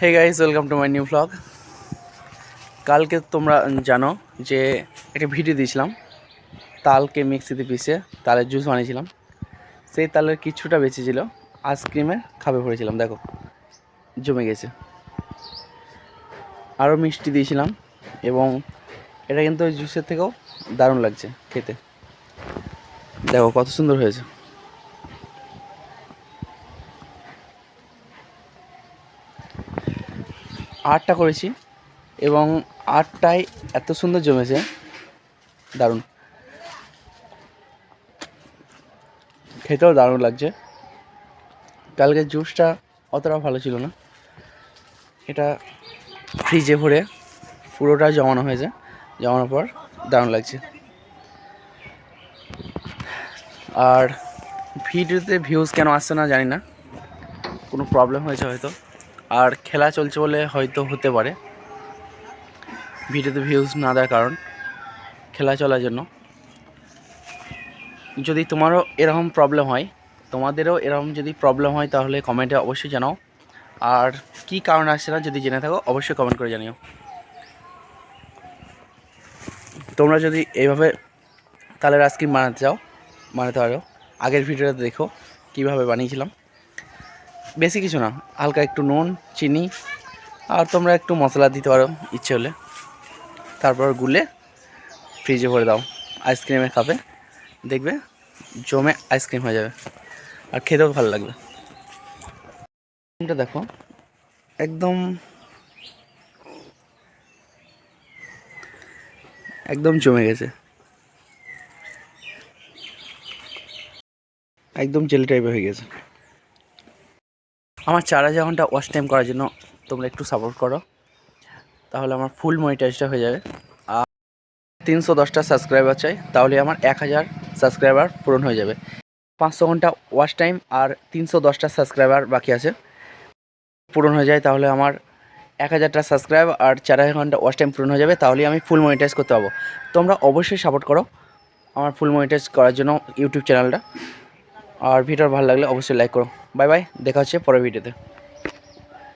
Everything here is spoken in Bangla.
Hey guys welcome to my new vlog কালকে তোমরা জানো যে একটা ভিডিও দিয়েছিলাম। তালকে মিক্সিতে পিষে তালের জুস বানিয়েছিলাম। সেই তালের কিছুটা বেঁচেছিল আইসক্রিমে খাবে পড়েছিলাম, দেখো। জমে গেছে। আরও মিষ্টি দিয়েছিলাম এবং এটা কিন্তু জুসের থেকেও দারুণ লাগছে খেতে। দেখো কত সুন্দর হয়েছে। আটটা করেছি এবং আটটায় এত সুন্দর জমেছে। দারুণ। খেতেও দারুণ লাগছে। কালকে জুসটা অতটা ভালো ছিল না। এটা ফ্রিজে ভরে পুরোটা জমানো হয়েছে। জমানোর পর দারুণ লাগছে। আর ভিডিওতে ভিউজ কেন আসছে না জানি না। কোনো প্রবলেম হয়েছে হয়তো। আর খেলা চলছে বলে হয়তো হতে পারে। ভিডিওতে ভিউজ না দেওয়ার কারণ খেলা চলার জন্য। যদি তোমারও এরকম প্রবলেম হয়, তোমাদেরও এরকম যদি প্রবলেম হয় তাহলে কমেন্টে অবশ্যই জানাও। আর কি কারণ আসছে না যদি জেনে থাকো, অবশ্যই কমেন্ট করে জানিও। তোমরা যদি এইভাবে তালের আইসক্রিম বানাতে চাও, বানাতে পারো। আগের ভিডিওটা দেখো কীভাবে বানিয়েছিলাম। বেশি কিছু না, হালকা একটু নুন, চিনি, আর তোমরা একটু মশলা দিতে পারো, ইচ্ছে হলে। তারপর গুলে ফ্রিজে ভরে দাও। আইসক্রিমে খাবে, দেখবে জমে আইসক্রিম হয়ে যাবে, আর খেতেও ভালো লাগবে। আইসক্রিমটা দেখো, একদম একদম জমে গেছে। একদম জেলি টাইপের হয়ে গেছে। আমার চার হাজার ঘণ্টা ওয়াচ টাইম করার জন্য তোমরা একটু সাপোর্ট করো, তাহলে আমার ফুল মনিটাইজটা হয়ে যাবে। আর তিনশো দশটা সাবস্ক্রাইবার চাই, তাহলে আমার এক হাজার সাবস্ক্রাইবার পূরণ হয়ে যাবে। পাঁচশো ঘণ্টা ওয়াচ টাইম আর তিনশো দশটা সাবস্ক্রাইবার বাকি আছে, পূরণ হয়ে যায়, তাহলে আমার এক হাজারটা সাবস্ক্রাইব আর চার হাজার ঘণ্টা ওয়াচ টাইম পূরণ হয়ে যাবে, তাহলে আমি ফুল মনিটাইজ করতে পারব। তোমরা অবশ্যই সাপোর্ট করো আমার ফুল মনিটাইজ করার জন্য ইউটিউব চ্যানেলটা আর ভিডিও ভালো লাগলে অবশ্যই লাইক করো। বাই বাই দেখা হচ্ছে পরের ভিডিওতে।